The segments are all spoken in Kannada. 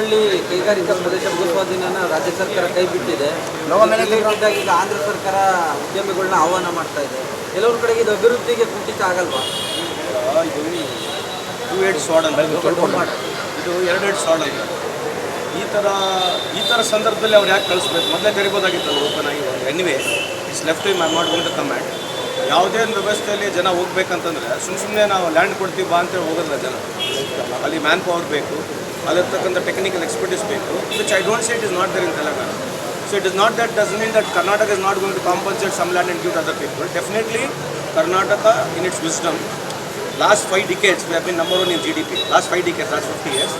ದೇವನಹಳ್ಳಿ ಕೈಗಾರಿಕಾ ಪ್ರದೇಶ ಭೂಸ್ವಾಧೀನನ ರಾಜ್ಯ ಸರ್ಕಾರ ಕೈ ಬಿಟ್ಟಿದೆ. ಈಗ ಆಂಧ್ರ ಸರ್ಕಾರ ಉದ್ಯಮಿಗಳನ್ನ ಆಹ್ವಾನ ಮಾಡ್ತಾ ಇದೆ. ಕೆಲವ್ರ ಕಡೆಗೆ ಇದು ಅಭಿವೃದ್ಧಿಗೆ ಕುಂಠಿತ ಆಗಲ್ವಾ? ಇದು ಟೂ ಏಡ್ ಸಾಡ್ ಅಂತ ಇದು ಎರಡು ಏಡ್ ಸಾಡ್ ಅಂತ ಈ ಥರ ಈ ಥರ ಸಂದರ್ಭದಲ್ಲಿ ಅವ್ರು ಯಾಕೆ ಕಳಿಸ್ಬೇಕು? ಮೊದಲೇ ಕರಿಬೋದಾಗಿತ್ತಲ್ಲ ಓಪನ್ ಆಗಿ anyway it's left to not going to command ಯಾವುದೇ ಒಂದು ವ್ಯವಸ್ಥೆಯಲ್ಲಿ ಜನ ಹೋಗ್ಬೇಕಂತಂದರೆ ಸುಮ್ಮ ಸುಮ್ಮನೆ ನಾವು ಲ್ಯಾಂಡ್ ಕೊಡ್ತೀವಿ ಬಾ ಅಂತೇಳಿ ಹೋಗೋದಿಲ್ಲ ಜನ. ಅಲ್ಲಿ ಮ್ಯಾನ್ ಪವರ್ ಬೇಕು. ಅಲ್ಲಿರ್ತಕ್ಕಂಥ ಟೆಕ್ನಿಕಲ್ ಎಕ್ಸ್ಪರ್ಟೀಸ್ ಬೇಕು which I don't say it is not there in Telangana so it is not that does mean that Karnataka is not going to compensate some land and give other people definitely Karnataka in it's wisdom last five decades we have been number one in GDP. Last five decades, last 50 years.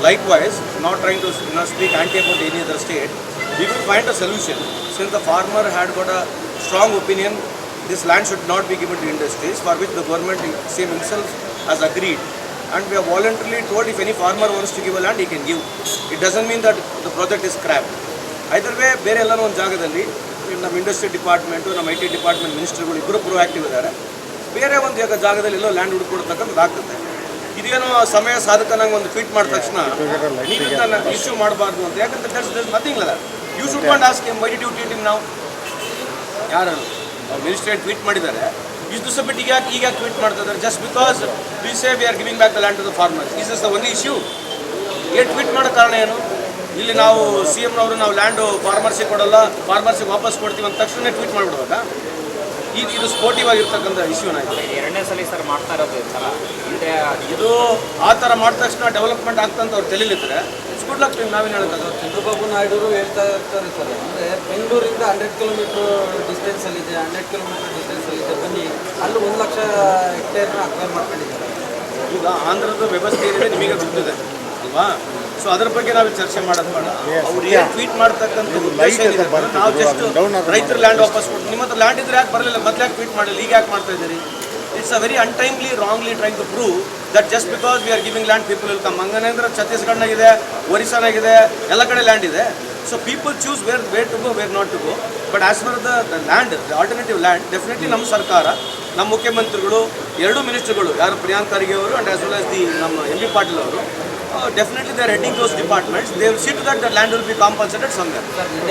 Likewise, not trying to you know, speak anti about any other state, we will find a solution. Since the farmer had got a strong opinion, this land should not be given to industries, for which the government same himself has agreed. And we have voluntarily told if any farmer wants to give a land, he can give. It doesn't mean that the project is scrapped. Either way ಬೇರೆ ಎಲ್ಲರೂ ಒಂದು ಜಾಗದಲ್ಲಿ ನಮ್ಮ ಇಂಡಸ್ಟ್ರಿ ಡಿಪಾರ್ಟ್ಮೆಂಟು ನಮ್ಮ ಐ ಟಿ ಡಿಪಾರ್ಟ್ಮೆಂಟ್ ಮಿನಿಸ್ಟರ್ಗಳು ಇಬ್ಬರು ಪ್ರೊಆಕ್ಟಿವ್ ಇದ್ದಾರೆ ಬೇರೆ ಒಂದು ಜಾಗ ಜಾಗದಲ್ಲಿ ಎಲ್ಲೋ ಲ್ಯಾಂಡ್ ಹುಡುಕೊಡ್ತಕ್ಕಂಥದ್ದು ಆಗ್ತದೆ. ಇದೇನೋ ಸಮಯ ಸಾಧಕನಾಗ ಒಂದು ಟ್ವೀಟ್ ಮಾಡಿದ ತಕ್ಷಣ ನೀವು ಇದನ್ನ ಇಶ್ಯೂ ಮಾಡಬಾರ್ದು ಅಂತ. ಯಾಕಂದ್ರೆ ದರ್ಸ್ ದರ್ಸ್ ನಥಿಂಗ್ ಅಲ್ಲ you should not ask why do you ನಾವು ಯಾರು ಮಿನಿಸ್ಟರ್ ಟ್ವೀಟ್ ಮಾಡಿದ್ದಾರೆ? ಇಷ್ಟು ದಿವಸ ಬಿಟ್ಟು ಈಗ ಯಾಕೆ ಈಗ ಟ್ವೀಟ್ ಮಾಡ್ತಾ ಇದ್ದಾರೆ? Just because we say we are giving back the land to the farmers is is the one issue ಏನು ಟ್ವೀಟ್ ಮಾಡೋ ಕಾರಣ ಏನು? ಇಲ್ಲಿ ನಾವು ಸಿ ಎಮ್ನವರು ನಾವು ಲ್ಯಾಂಡು ಫಾರ್ಮರ್ಸಿಗೆ ಕೊಡಲ್ಲ ಫಾರ್ಮರ್ಸಿಗೆ ವಾಪಸ್ ಕೊಡ್ತೀವಿ ಅಂತ ತಕ್ಷಣ ಟ್ವೀಟ್ ಮಾಡಿಬಿಡುವಾಗ ಇದು ಇದು ಸ್ಪೋರ್ಟಿವ್ ಆಗಿರ್ತಕ್ಕಂಥ ಇಶ್ಯೂನ ಎರಡನೇ ಸಲ ಸರ್ ಮಾಡ್ತಾ ಇರೋದು ಥರ ಇದು ಆ ಥರ ಮಾಡಿದ ತಕ್ಷಣ ಡೆವಲಪ್ಮೆಂಟ್ ಆಗ್ತಂತ ಅವ್ರು ತಿಳಿಲಿದ್ರೆ ಇಟ್ಸ್ ಗುಡ್ ಲಕ್ ನಾವೇನು ಹೇಳೋದು ಚಂದ್ರಬಾಬು ನಾಯ್ಡು ಹೇಳ್ತಾ ಇರ್ತಾರೆ ಸರ್ ಅಂದರೆ ಬೆಂಗಳೂರಿಂದ ಹಂಡ್ರೆಡ್ ಕಿಲೋಮೀಟ್ರ್ ಡಿಸ್ಟೆನ್ಸಲ್ಲಿದೆ ಹಂಡ್ರೆಡ್ ಕಿಲೋಮೀಟರ್ ಡಿಸ್ಟೆನ್ಸಲ್ಲಿದೆ ಬನ್ನಿ. ಅಲ್ಲಿ ಒಂದು ಲಕ್ಷ ಹೆಕ್ಟೇರ್ನ ಅಕ್ವೈರ್ ಮಾಡ್ಕೊಂಡಿದ್ದಾರೆ. ಈಗ ಆಂಧ್ರದ ವ್ಯವಸ್ಥೆ ಏನಿದೆ ನಿಮಗೆ ಗೊತ್ತಿದೆ ಅಲ್ವಾ? ಸೊ ಅದ್ರ ಬಗ್ಗೆ ನಾವು ಚರ್ಚೆ ಮಾಡೋದು ಬೇಡ. ಅವ್ರು ಏನು ಟ್ವೀಟ್ ಮಾಡ್ತಕ್ಕಂಥ ಉದ್ದೇಶ ಏನಿದೆ? ನಾವು ಜಸ್ಟ್ ರೈತರ ಲ್ಯಾಂಡ್ ವಾಪಸ್ ಕೊಟ್ಟು ನಿಮ್ಮ ಹತ್ರ ಲ್ಯಾಂಡ್ ಇದ್ರೆ ಯಾಕೆ ಬರಲಿಲ್ಲ? ಮೊದಲು ಯಾಕೆ ಟ್ವೀಟ್ ಮಾಡಲಿಲ್ಲ ಈಗ ಯಾಕೆ ಮಾಡ್ತಾ ಇದ್ದೀರಿ? It's a very untimely wrongly trying to prove that just because we are giving land people will come ಹಂಗನೇ ಅಂದ್ರೆ ಛತ್ತೀಸ್ಗಢನಾಗಿದೆ ಒರಿಸ್ಸಾನಾಗಿದೆ ಎಲ್ಲ ಕಡೆ ಲ್ಯಾಂಡ್ ಇದೆ. So people choose where where to go where not to go but as far the land the alternative land definitely ನಮ್ಮ ಸರ್ಕಾರ ನಮ್ಮ ಮುಖ್ಯಮಂತ್ರಿಗಳು ಎರಡೂ ಮಿನಿಸ್ಟರ್ಗಳು ಯಾರು ಪ್ರಿಯಾಂಕ್ ಖರ್ಗೆ ಅವರು and as well as the ನಮ್ಮ ಎಂ ಪಿ ಪಾಟೀಲ್ ಅವರು definitely they are heading those departments they will see to that the land will be compensated somewhere